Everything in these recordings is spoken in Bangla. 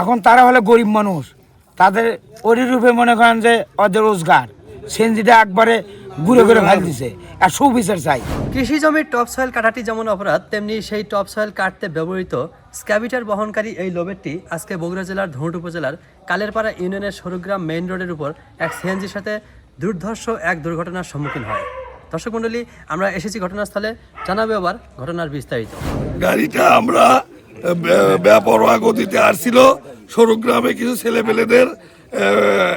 এখন তারা হলে গরিব মানুষ। তাদের রূপে মনে করেন যে ওদের রোজগার সেনজিটা একবারে ঘুরে ঘুরে ফেল দিছে। আর সুবিচার চাই। কৃষি জমির টপ সয়েল কাটাটি যেমন অপরাধ তেমনি সেই টপ সয়েল কাটতে ব্যবহৃত স্ক্যাবিটার বহনকারী এই লোবেটটি আজকে বগুড়া জেলার ধুঁট উপজেলার কালেরপাড়া ইউনিয়নের সরুগ্রাম মেইন রোডের উপর এক সিএনজির সাথে দুর্ধর্ষ এক দুর্ঘটনার সম্মুখীন হয়। দর্শক মণ্ডলী আমরা এসেছি ঘটনাস্থলে। জানাবে আবার ঘটনার বিস্তারিত। গাড়িটা আমরা বে- বেপরোয়া গতিতে আসছিল। সরুগ্রামে কিছু ছেলেপেলেদের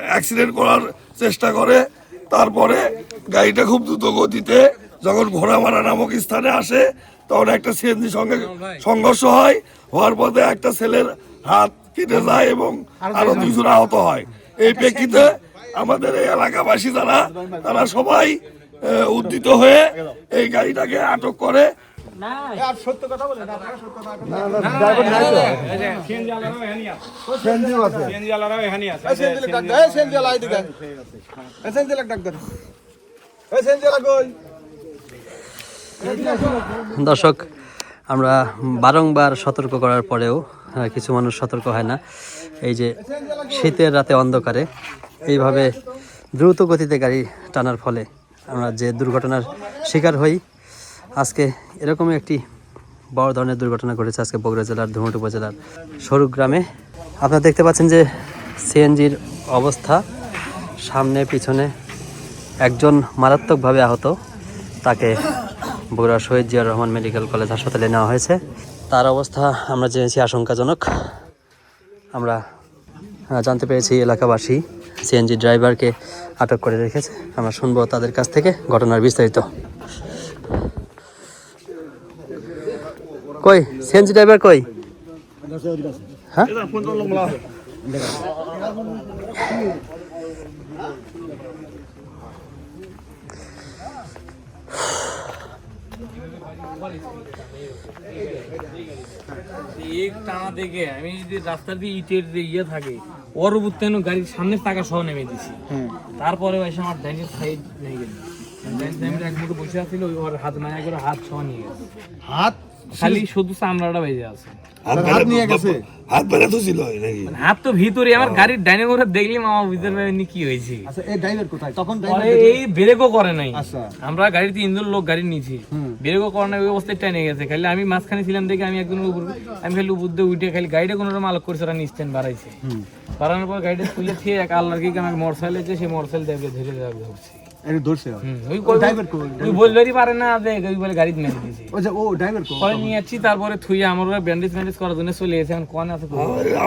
অ্যাক্সিডেন্ট করার চেষ্টা করে। তারপরে গাড়িটা খুব দ্রুত গতিতে যখন ঘোড়ামারা নামক স্থানে আসে, তখন একটা সিএনজি সঙ্গে সংঘর্ষ হয়। হওয়ার পথে একটা ছেলের হাত কেটে যায় এবং আরও দুজন আহত হয়। এই প্রেক্ষিতে আমাদের এই এলাকাবাসী যারা, তারা সবাই উদ্দিত হয়ে এই গাড়িটাকে আটক করে। দর্শক আমরা বারংবার সতর্ক করার পরেও কিছু মানুষ সতর্ক হয় না এই যে শীতের রাতে অন্ধকারে এইভাবে দ্রুত গতিতে গাড়ি টানার ফলে আমরা যে দুর্ঘটনার শিকার হই আজকে এরকমই একটি বড় ধরনের দুর্ঘটনা ঘটেছে আজকে বগুড়া জেলার ধুমট উপজেলার সরুক গ্রামে আপনারা দেখতে পাচ্ছেন যে সিএনজির অবস্থা, সামনে, পিছনে একজন মারাত্মকভাবে আহত, তাকে বগুড়া শহীদ জিয়াউর রহমান মেডিকেল কলেজ হাসপাতালে নেওয়া হয়েছে। তার অবস্থা আমরা জেনেছি আশঙ্কাজনক। আমরা জানতে পেরেছি এলাকাবাসী সিএনজি ড্রাইভারকে আটক করে রেখেছে। আমরা শুনব তাদের কাছ থেকে ঘটনার বিস্তারিত। কই? সিএনজি ড্রাইভার কই? হ্যাঁ? এক টানা দেখে আমি যদি রাস্তা দিয়ে ইটের যে ইয়ে থাকে ওর উপর তেন গাড়ির সামনের টাকা সহ নেমে দিছি। তারপরে এসে আমার ডাইনের সাইড নিয়ে গেল। ডাইনের এক মুঠো বসে আছিল ওর হাত মায়া করে হাত সহ নিয়ে গেছে হাত? খালি শুধু চামড়াটা বেজে আছে। হাত নিয়ে গেছে। হাত বেড়ে তো ছিল নাকি? হাত তো ভিতরে আমার গাড়ির ডাইনে করে দেখলি মামা ভিতরে ভাবেনি কি হয়েছে? আচ্ছা এই ড্রাইভার কোথায়? তখন এই ব্রেকও করে নাই। আচ্ছা। আমরা গাড়িতে তিনজন লোক গাড়ি নিয়েছি ব্রেকও করে নাই ওই অবস্থায় টেনে গেছে। খালি আমি মাঝখানে ছিলাম দেখে আমি একজন উপর আমি খালি উপর দিয়ে উঠে খালি গাড়িটা কোনো রকম আলোক করেছে ওরা বাড়াইছে। বাড়ানোর পর গাড়িটা তুলে থেকে এক আল্লাহর কি আমাকে মোটরসাইকেল সেই মোটরসাইকেল ধরে যাবে ধরছি এই ধরছে ওই কই ড্রাইভার কই? ওই বলবারই পারে না যে ওই বলে গাড়ি মেরে দিয়েছি। যে ও ড্রাইভার কো নিয়ে যাচ্ছি তারপরে থুই আমার ওরা ব্যান্ডেজ ব্যান্ডেজ করার জন্য চলে গেছে এখন কোন আছে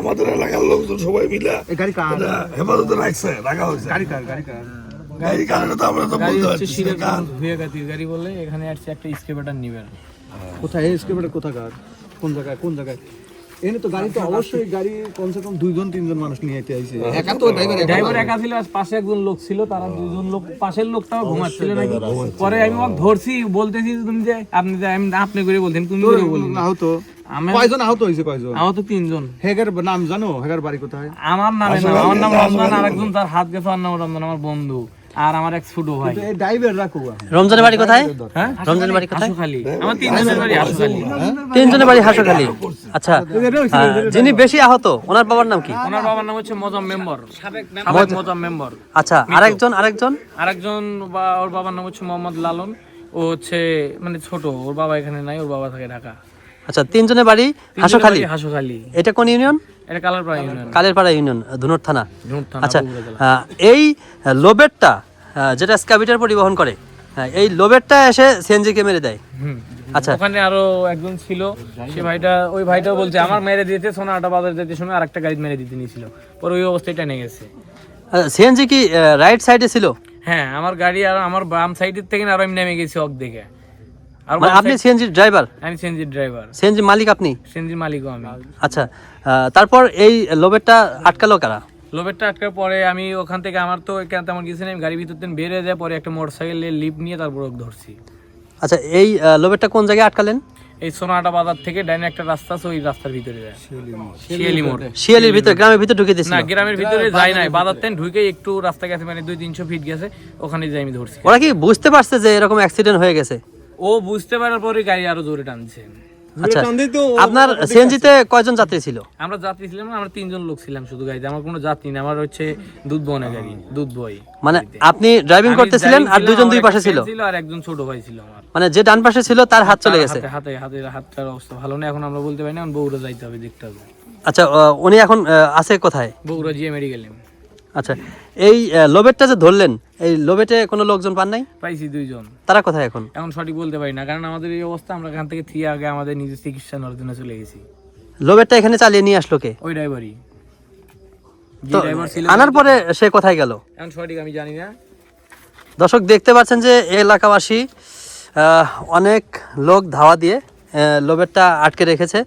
আমাদের এলাকার লোকজন সবাই মিলে এই গাড়ি কার? হেফাজতে রাখছে রাখা হয়েছে। গাড়ি কার গাড়ি কার? গাড়ি কারণে তো আমরা তো বলতে পারছি সিরের না কার। ধুয়ে গাতির গাড়ি বলে এখানে আসছে একটা স্কেপেটার নিবেন। কোথায়? কোথাকার? কোন জায়গায় কোন জায়গায়? এনে তো গাড়ি তো অবশ্যই গাড়ি কমসে কম দুইজন তিনজন মানুষ নিয়ে যেতে আইছে। একা তো ড্রাইভার ড্রাইভার একা ছিল আর পাশে একজন লোক ছিল তারা দুজন লোক পাশের লোকটাও ঘুমাচ্ছিল নাকি? পরে আমি ওকে ধরছি বলতেছি যে তুমি যে আপনি যে আমি আপনি করে বলতেন তুমি করে বলুন। আহত? আমি- কয়জন আহত হয়েছে কয়জন? আমার তিনজন। হেগার নাম জানো? হেগার বাড়ি কোথায়? আমার নামে না আমার নাম রমজান আর একজন তার হাত গেছে আমার নাম রমজান আমার বন্ধু। আর আমার এক ছোট ভাই। ড্রাইভার রাখো রমজানের বাড়ি কোথায়? হ্যাঁ? রমজানের বাড়ি কোথায়? হাসুখালি। আমার তিনজনের বাড়ি হাসুখালি। তিনজনের বাড়ি হাসখালি। আচ্ছা যিনি বেশি আহত ওনার বাবার নাম কি? ওনার বাবার নাম হচ্ছে মজাম মেম্বার। সাবেক মজাম মেম্বার। আচ্ছা আরেকজন আরেকজন? আরেকজন বা ওর বাবার নাম হচ্ছে মোহাম্মদ লালন। ও হচ্ছে মানে ছোট ওর বাবা এখানে নাই ওর বাবা থাকে ঢাকা। আচ্ছা তিনজনের বাড়ি হাসখালি? হাসুখালি। এটা কোন ইউনিয়ন? এটা কালারপাড়া ইউনিয়ন। কালেরপাড়া ইউনিয়ন ধুনুর থানা। আচ্ছা এই লোবেটটা যেটা স্ক্যাবিটার পরিবহন করে। হ্যাঁ, এই লোবেটটা এসে সিএনজি কে মেরে দেয়। আচ্ছা। ওখানে আরও একজন ছিল সে ভাইটা ওই ভাইটাও বলছে আমার মেরে দিয়েছে সোনাটা বাজার যেতে সময় আরেকটা গাড়ি মেরে দিতে নিয়েছিল। পরে ওই অবস্থায় টেনে গেছে। সিএনজি কি রাইট সাইডে ছিল? হ্যাঁ আমার গাড়ি আর আমার বাম সাইডের থেকে আরও আমি নেমে গেছি অক দেখে আর মানে আপনি সিএনজি ড্রাইভার আমি সেনজির ড্রাইভার সিএনজি মালিক আপনি? সেনজির মালিকও আমি। আচ্ছা তারপর এই লোবেটটা আটকালো কারা? লোভেরটা আটকার পরে আমি ওখান থেকে আমার তো এখানে তেমন কিছু নেই আমি গাড়ির ভিতর থেকে বের হয়ে যায় পরে একটা মোটর সাইকেলের লিপ নিয়ে তারপর ওকে ধরছি। আচ্ছা এই লোভেরটা কোন জায়গায় আটকালেন? এই সোনাটা বাজার থেকে ডাইনে একটা রাস্তা আছে ওই রাস্তার ভিতরে যায়। শিয়ালি মোড়। শিয়ালির ভিতরে গ্রামের ভিতরে ঢুকে দিয়েছিল? না গ্রামের ভিতরে যাই নাই। বাজার তেন ঢুকে একটু রাস্তা গেছে মানে দুই তিনশো ফিট গেছে ওখানে যাই আমি ধরছি। ওরা কি বুঝতে পারছে যে এরকম অ্যাক্সিডেন্ট হয়ে গেছে? ও বুঝতে পারার পরে গাড়ি আরও জোরে টানছে। আচ্ছা আপনার সিএনজিতে কয়জন যাত্রী ছিল? আমরা যাত্রী ছিলাম না আমরা তিনজন লোক ছিলাম শুধু গাড়িতে। আমার কোনো যাত্রী না আমার হচ্ছে দুধ বনে গাড়ি দুধ বই মানে আপনি ড্রাইভিং করতেছিলেন আর দুজন দুই পাশে ছিল? ছিল আর একজন ছোট ভাই ছিল আমার। মানে যে ডান পাশে ছিল তার হাত চলে গেছে। হাতে হাতে হাতে হাতটার অবস্থা ভালো না এখন আমরা বলতে পারি না এখন বগুড়া যাইতে হবে দেখতে হবে। আচ্ছা আহ, উনি এখন আছে কোথায়? বগুড়া জিএ মেডিকেলে আচ্ছা এই লোবেটটা যে ধরলেন এই লোবেটে কোনো লোকজন পান নাই? পাইছি দুইজন। তারা কোথায় এখন? এখন সঠিক বলতে পারি না কারণ আমাদের এই অবস্থা আমরা এখান থেকে থিয়ে আগে আমাদের নিজের চিকিৎসা নেওয়ার জন্য চলে গেছি। লোবেটটা এখানে চালিয়ে নিয়ে আসলো কে? ওই ড্রাইভারই। আনার পরে সে কোথায় গেল? এখন সঠিক আমি জানি না। দর্শক দেখতে পাচ্ছেন যে এলাকাবাসী অনেক লোক ধাওয়া দিয়ে লোবেটটা আটকে রেখেছে।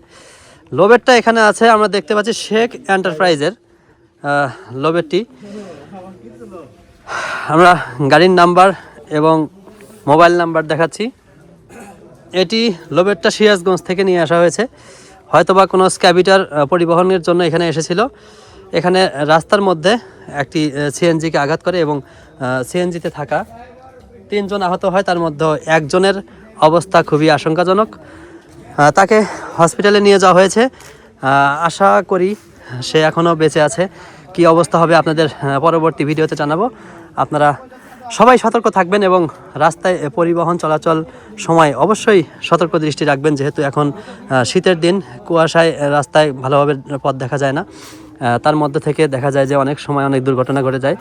লোবেটটা এখানে আছে আমরা দেখতে পাচ্ছি শেখ এন্টারপ্রাইজের। লোবেটটি আমরা গাড়ির নাম্বার এবং মোবাইল নাম্বার দেখাচ্ছি। এটি লোবেটটা সিরাজগঞ্জ থেকে নিয়ে আসা হয়েছে। হয়তোবা কোনো স্ক্যাবিটার পরিবহনের জন্য এখানে এসেছিল। এখানে রাস্তার মধ্যে একটি সিএনজিকে আঘাত করে এবং সিএনজিতে থাকা তিনজন আহত হয়। তার মধ্যে একজনের অবস্থা খুবই আশঙ্কাজনক। তাকে হসপিটালে নিয়ে যাওয়া হয়েছে। আশা করি সে এখনও বেঁচে আছে। কি অবস্থা হবে আপনাদের পরবর্তী ভিডিওতে জানাব। আপনারা সবাই সতর্ক থাকবেন এবং রাস্তায় পরিবহন চলাচল সময় অবশ্যই সতর্ক দৃষ্টি রাখবেন, যেহেতু এখন শীতের দিন। কুয়াশায় রাস্তায় ভালোভাবে পথ দেখা যায় না। তার মধ্যে থেকে দেখা যায় যে অনেক সময় অনেক দুর্ঘটনা ঘটে যায়।